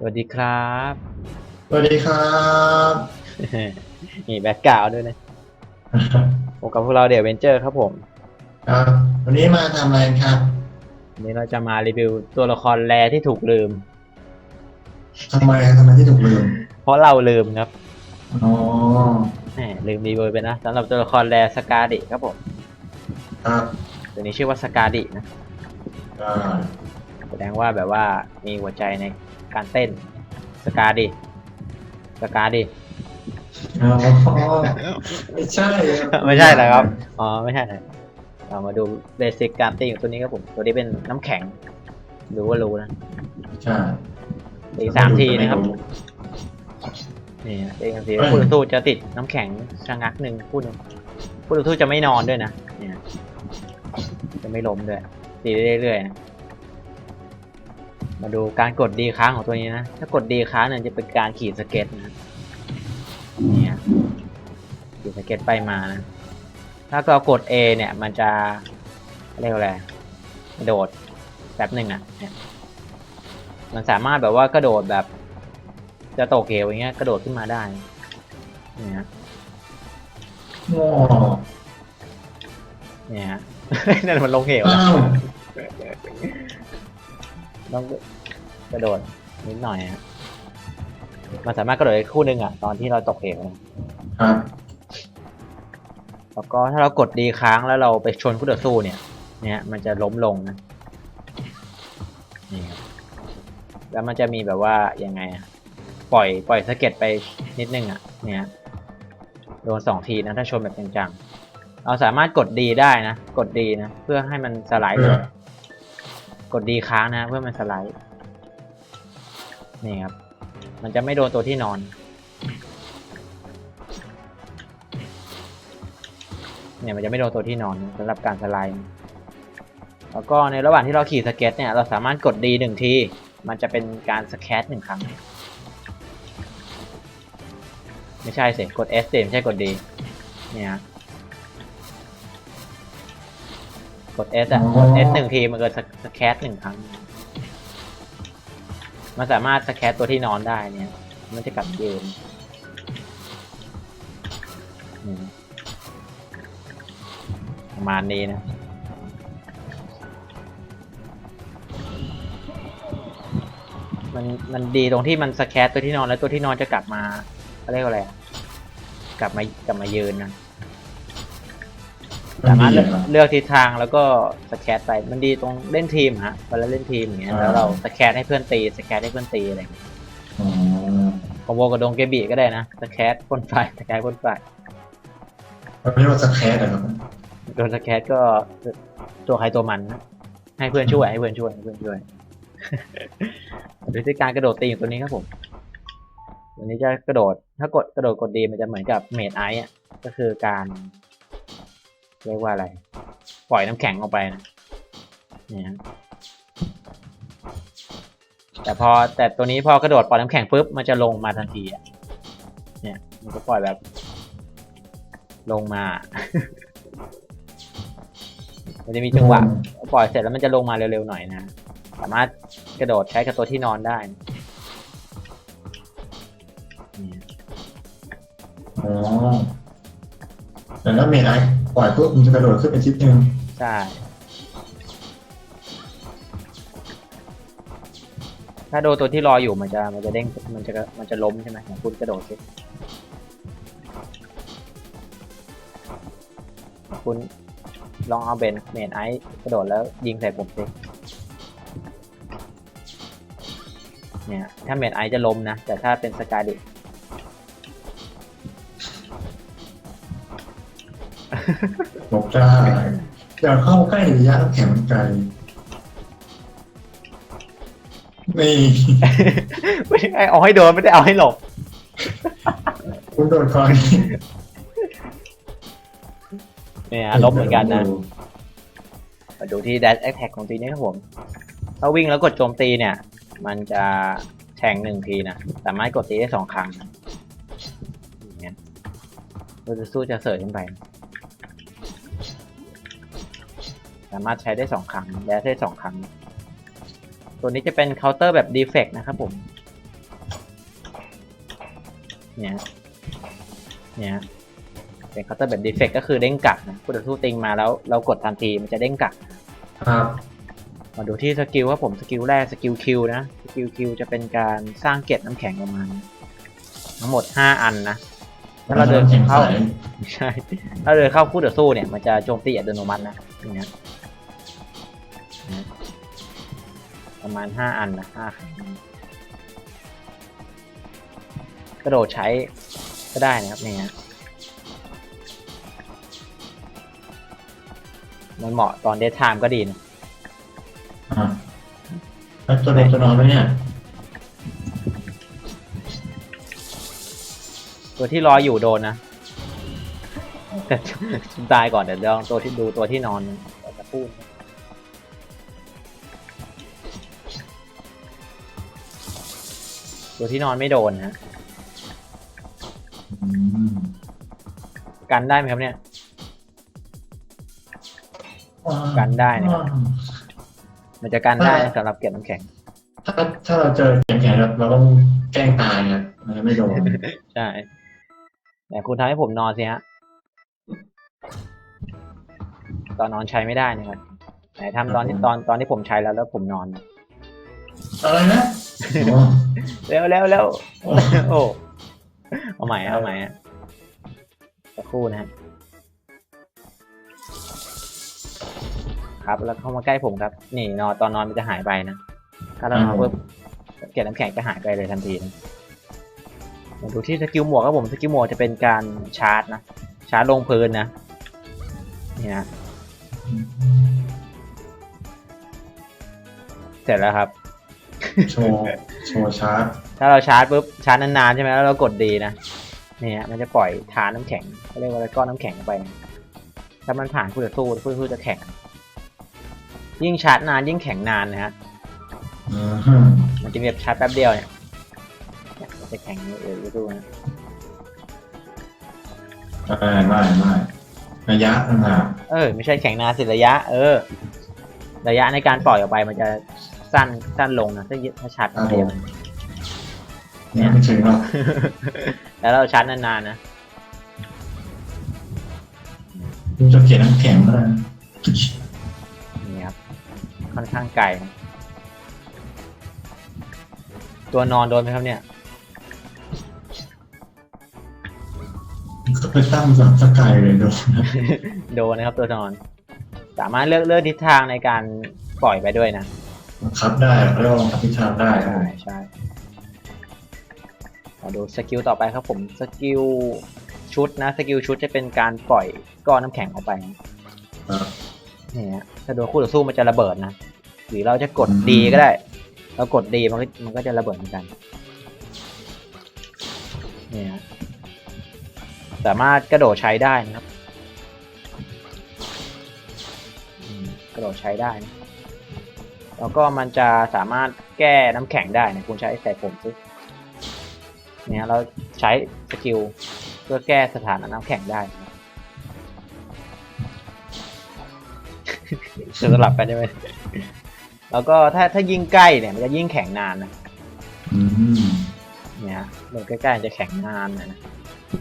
สวัสดีครับ สวัสดีครับมีแบ็กกราวด์ด้วยนะพบกับพวกเราเดี๋ยวเวนเจอร์ครับผม ครับ วันนี้มาทำอะไรครับวันนี้เราจะมารีวิวตัวละครแรที่ถูกลืมทำไมทำไมที่ถูกลืม เพราะเราลืมครับอ๋อแหมลืมรีวิวไปนะสำหรับตัวละครแรสกาดิครับผม ครับ ตัวนี้ชื่อว่าสกาดินะอ่า แสดงว่าแบบว่ามีหัวใจในการเต้นสกาดิสกาดิอ๋อไม่ใช่ไม่ใช่เหรอครับอ๋อไม่ใช่นะเรามาดูเบสิกการตีของตัวนี้ครับผม ตัวนี้เป็นน้ำแข็งดูว่ารู้นะใช่ตีสามทีนะครับนี่นะตีสามทีแล้วคู่ต่อสู้จะติดน้ำแข็งชะงักหนึ่งคู่หนึ่งคู่ต่อสู้จะไม่นอนด้วยนะเนี่ยจะไม่ล้มด้วยตีเรื่อยๆนะ มาดูการกดดีค้างของตัวนี้นะ ถ้ากดดีค้างเนี่ยจะเป็นการขีดสเก็ตนะเนี่ยขีดสเก็ตไปมานะ ถ้าเรากด A เนี่ยมันจะเรียกว่าอะไรกระโดดแป๊บหนึ่งอะเนี่ยมันสามารถแบบว่ากระโดดแบบ จะตกเหวอย่างเงี้ย กระโดดขึ้นมาได้เนี่ยฮะเนี่ยฮะนั่นมันลงเหวแล้วอ้าว ต้องกระโดดนิดหน่อยฮะมันสามารถกระโดดได้คู่หนึ่งอะ ตอนที่เราตกเหวนะครับแล้วก็ถ้าเรากดดีค้างแล้วเราไปชนคู่ต่อสู้เนี่ย เนี่ยมันจะล้มลงนะนี่ครับแล้วมันจะมีแบบว่ายังไงอะปล่อยปล่อยสะเก็ตไปนิดนึงอะ เนี่ยโดนสองทีนะถ้าชนแบบจังๆเราสามารถกดดีได้นะ กดดีนะ เพื่อให้มันสไลด์เลย กดดีค้างนะเพื่อมันสไลด์นี่ครับ มันจะไม่โดนตัวที่นอน เนี่ยมันจะไม่โดนตัวที่นอนสำหรับการสไลด์ แล้วก็ในระหว่างที่เราขี่สเก็ตเนี่ยเราสามารถกดดีหนึ่งที มันจะเป็นการสแคตหนึ่งครั้ง ไม่ใช่สิ กด S สิไม่ใช่กด D เนี่ย กด S อะกด S หนึ่งทีมันก็สแคตหนึ่งครั้ง มันสามารถสแคตตัวที่นอนได้เนี่ย มันจะกลับยืนอืมประมาณนี้นะมันมันดีตรงที่มันสแคตตัวที่นอนแล้วตัวที่นอนจะกลับมาเขาเรียกว่าอะไรอะกลับมากลับมายืนนะ สามารถเลือกเลือกทิศทางแล้วก็สแคตไปมันดีตรงเล่นทีมฮะเวลาเล่นทีมอย่างเงี้ยแล้วเราสแคตให้เพื่อนตีสแคตให้เพื่อนตีอะไรอย่างเงี้ยอ๋อคอมโบกับดงเกบีก็ได้นะสแคตพ่นไฟสแคตพ่นไฟมันไม่เรียกว่าสแครเหรอครับโดนสแคตก็ตัวใครตัวมันนะให้เพื่อนช่วยให้เพื่อนช่วยให้เพื่อนช่วยวิธีการกระโดดตีของตัวนี้ครับผมตัวนี้จะกระโดดถ้ากดกระโดดกดดีมันจะเหมือนกับเมดไอซ์อะก็คือการ เรียกว่าอะไร ปล่อยน้ำแข็งออกไปนะเนี่ยฮะแต่พอแต่ตัวนี้พอกระโดดปล่อยน้ำแข็งปุ๊บมันจะลงมาทันทีอะเนี่ยมันก็ปล่อยแบบ ลงมา มันจะมีจังหวะปล่อยเสร็จแล้วมันจะลงมาเร็วๆหน่อยนะสามารถกระโดดใช้กับตัวที่นอนได้อ๋อ แต่ถ้าเมนไอปล่อยปุ๊บมันจะกระโดดขึ้นไปทิศหนึ่งใช่ถ้าโดนตัวที่รออยู่มันจะมันจะเด้งมันจะมันจะล้มใช่ไหมของคุณกระโดดสิคุณลองเอาเบนเมนไอซ์กระโดดแล้วยิงใส่ผมสิเนี่ยถ้าเมนไอซ์จะล้มนะ แต่ถ้าเป็นสกายดิ บอกได้อย่าเข้าใกล้ระยะน้ำแข็งมันไกลนี่ไม่ใช่เอาให้โดนไม่ได้เอาให้หลบคุณโดนคอยเนี่ยลบเหมือนกันนะมาดูที่ dash attack ของตีนี้ครับผม ถ้าวิ่งแล้วกดโจมตีเนี่ย มันจะแทงหนึ่งทีนะ สามารถกดตีได้สองครั้งนะอย่างเงี้ยเราจะสู้จะเสยขึ้นไปนะ สามารถใช้ได้สองครั้ง dash ได้สองครั้ง ตัวนี้จะเป็นเคาน์เตอร์แบบ defect นะครับผม เนี่ย เนี่ย เป็นเคาน์เตอร์แบบดีเฟกก็คือเด้งกลับนะคู่ต่อสู้ติงมาแล้วเรากดทันทีมันจะเด้งกลับครับมาดูที่สกิลว่าผมสกิลแรกสกิลคิวนะสกิลคิวจะเป็นการสร้างเกล็ดน้ำแข็งประมาณทั้งหมด 5 อันนะถ้าเราเดินแข็งใสเข้าใช่ถ้าเดินเข้าคู่ต่อสู้เนี่ย มันจะโจมตีอัตโนมัตินะอย่างเงี้ย ประมาณ 5 อันนะห้าครั้งกระโดดใช้ก็ได้นะครับเนี่ยมันเหมาะตอนเดทไทม์ก็ดีนะอ่าแล้วจะลงจะนอนไหมเนี่ย ตัวที่รออยู่โดนนะแต่ตายก่อนเดี๋ยวลองตัวที่ดูตัวที่นอนเดี๋ยวจะพูด ตัวที่นอนไม่โดนนะอืมกันได้ไหมครับเนี่ย กันได้นะครับมันจะกันได้นะสำหรับเก็บน้ำแข็ง ถ้าถ้าเราเจอแข็งแข็งๆเราต้องแกล้งตายครับมันจะไม่โดนใช่แต่คุณทำให้ผมนอนสิฮะตอนนอนใช้ไม่ได้นะครับไหนทำตอนที่ตอนตอนที่ผมใช้แล้วแล้วผมนอน อะไรนะอ๋อเร็วเร็วเร็วโอ้โอ้เอาใหม่เอาใหม่ฮะสักครู่นะฮะครับแล้วเข้ามาใกล้ผมครับ นี่นอนตอนนอนมันจะหายไปนะถ้าเรานอนปุ๊บเกล็ดน้ำแข็งจะหายไปเลยทันทีนะมาดูที่สกิลหมวกครับผมสกิลหมวกจะเป็นการชาร์จนะชาร์จลงพื้นนะนี่นะเสร็จแล้วครับ โชว์โชว์ชาร์จถ้าเราชาร์จปุ๊บชาร์จนานๆใช่ไหมแล้วเรากดดีนะเนี่ยมันจะปล่อยทานน้ำแข็งเขาเรียกว่าอะไรก้อนน้ำแข็งออกไปนะถ้ามันผ่านคู่ต่อสู้คู่ต่อสู้จะแข็ง ยิ่งชาร์จนานยิ่งแข็งนานนะฮะอืมมันจะมีแบบชาร์จแป๊บเดียวเนี่ยเนี่ยมันจะแข็งเออดูนะไม่ไม่ไม่ระยะต่างหากเออไม่ใช่แข็งนานสิระยะ เออ ระยะในการปล่อยออกไปมันจะ สั้นสั้นลงนะถ้าถ้าชาร์จแป๊บเดียวเนี่ยไม่ถึงหรอกแล้วเราชาร์จนานๆนะคุณจะเขียนน้ำแข็งก็ได้นี่ครับค่อนข้างไกลนะตัวนอนโดนไหมครับเนี่ยก็ไปตั้งสับสกายเลยโดนนะโดนนะครับตัวนอน สามารถเลือกเลือกทิศทางในการปล่อยไปด้วยนะ บังคับได้เรียกว่าบังคับทิศทางได้ครับใช่ใช่มาดูสกิลต่อไปครับผมสกิลชุดนะสกิลชุดจะเป็นการปล่อยก้อนน้ำแข็งออกไปครับนี่ฮะถ้าโดนคู่ต่อสู้มันจะระเบิดนะ หรือเราจะกดดีก็ได้ เรากดดีมันก็มันก็จะระเบิดเหมือนกันนี่ฮะสามารถกระโดดใช้ได้นะครับอืมกระโดดใช้ได้นะ แล้วก็มันจะสามารถแก้น้ำแข็งได้นะคุณใช้ใส่ผมซิเนี่ยเราใช้สกิลเพื่อแก้สถานะน้ำแข็งได้นะครับจะสลับกันได้ไหมแล้วก็ถ้าถ้ายิ่งใกล้เนี่ยมันจะยิ่งแข็งนานนะอืมเนี่ยโดนใกล้ๆมันจะแข็งนานนะนะ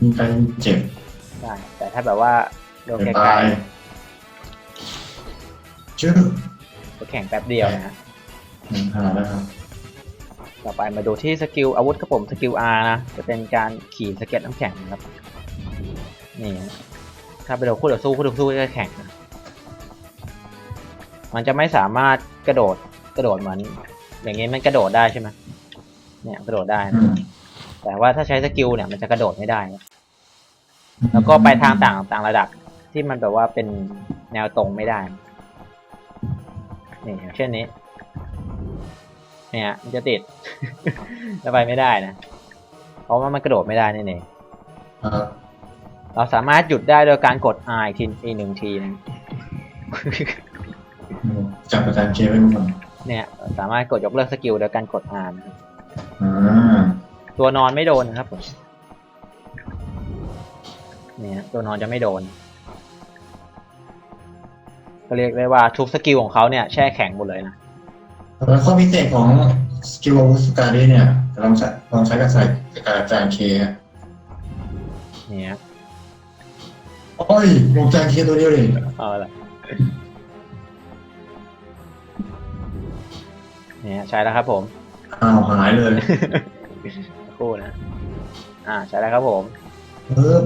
ยิ่งใกล้ยิ่งเจ็บใช่แต่ถ้าแบบว่าโดนเจ็บไกลตายชื่อๆ จะแข็งแป๊บเดียวนะฮะหนึ่งหาแล้วครับต่อไปมาดูที่สกิลอาวุธครับผมสกิล R นะจะเป็นการขี่สเก็ตน้ำแข็งนะครับนี่ฮะถ้าไปโดนคู่ต่อสู้คู่ต่อสู้ก็จะแข็งนะมันจะไม่สามารถกระโดดกระโดดเหมือนอย่างงี้มันกระโดดได้ใช่ไหมเนี่ยกระโดดได้อืนะมแต่ว่าถ้าใช้สกิลเนี่ยมันจะกระโดดไม่ได้นะแล้วก็ไปทางต่างต่างระดับที่มันแบบว่าเป็นแนวตรงไม่ได้ นี่อย่างเช่นนี้ เนี่ยมันจะติดจะไปไม่ได้นะ เพราะว่ามันกระโดดไม่ได้นี่เองครับเราสามารถหยุดได้โดยการกด R อีกทีอีกหนึ่งทีนะอืมจับอาจารย์เคไว้ก่อนเนี่ยเราสามารถกดยกเลิกสกิลโดยการกด R นะครับอ่าตัวนอนไม่โดนนะครับผมเนี่ยตัวนอนจะไม่โดน ก็เรียกได้ว่าทุกสกิลของเขาเนี่ยแช่แข็งหมดเลยนะแล้วข้อพิเศษของสกิลอาวุธสกาดี้เนี่ยลองใช้ลองใช้กับใส่กับอาจารย์เคฮะเนี่ยโอ้ยลงแจงเคียตัวเดียวเลยเอาละเนี่ยใช้แล้วครับผม อ้าวหายเลยสักครู่นะ อ่าใช้แล้วครับผม เออ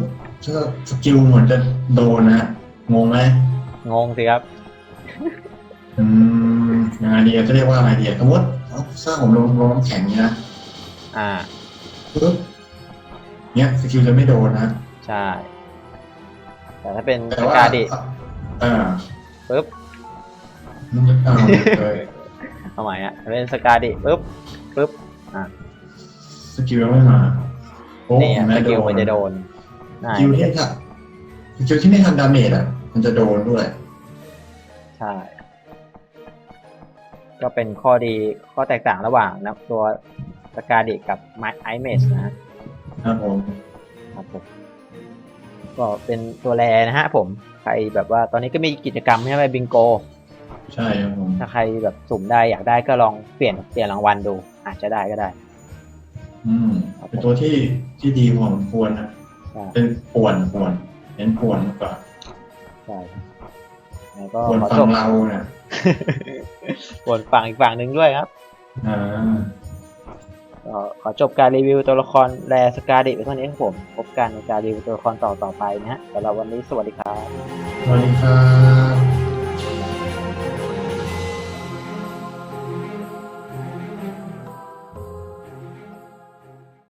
ถ้าสกิลเหมือนจะโดนนะ งงไหม งงสิครับอืมยังไงดีจะเรียกว่าอะไรดีสมมติเอาสร้างผมลงลงน้ำแข็งเนี่ยนะอ่า ปึ๊บเนี่ยสกิลจะไม่โดนนะใช่ แต่ถ้าเป็นแต่สว่ากาดิอ่าปุ๊บมันจะเอาเลยเอาใหม่อะถ้าเป็นสกาดิปุ๊บปุ๊บ สกิลยังไม่มาโอ้นี่ผมสไม่กิลโดมันจะโดนสกิลที่ถ้าสกิลที่ไม่ทันดาเมจอะ มันจะโดนด้วย ใช่ ก็เป็นข้อดีข้อแตกต่างระหว่างนะตัวสกาดิกับไมไอเมสนะฮะครับผมครับผมก็เป็นตัวแรนะฮะ ผม ใครแบบว่าตอนนี้ก็มีกิจกรรมใช่ไหมบิงโก ใช่ครับผมถ้าใครแบบสุ่มได้อยากได้ก็ลองเปลี่ยนเปลี่ยนรางวัลดู อาจจะได้ก็ได้ อืมเป็นตัวที่ที่ดีพอสมควรนะใช่เป็นป่วนป่วนเน้นป่วนมากกว่าใช่แล้วก็ป่วนขอฟัจงบเราเนี่ยบนฝั่งอีกฝั่งหนึ่งด้วยครับอ่า ก็ขอจบการรีวิวตัวละครแรสกาดิไปเท่านี้ครับผม พบกันในการรีวิวตัวละครต่อต่อไปนะฮะสำหรับวันนี้สวัสดีครับ สวัสดีครับ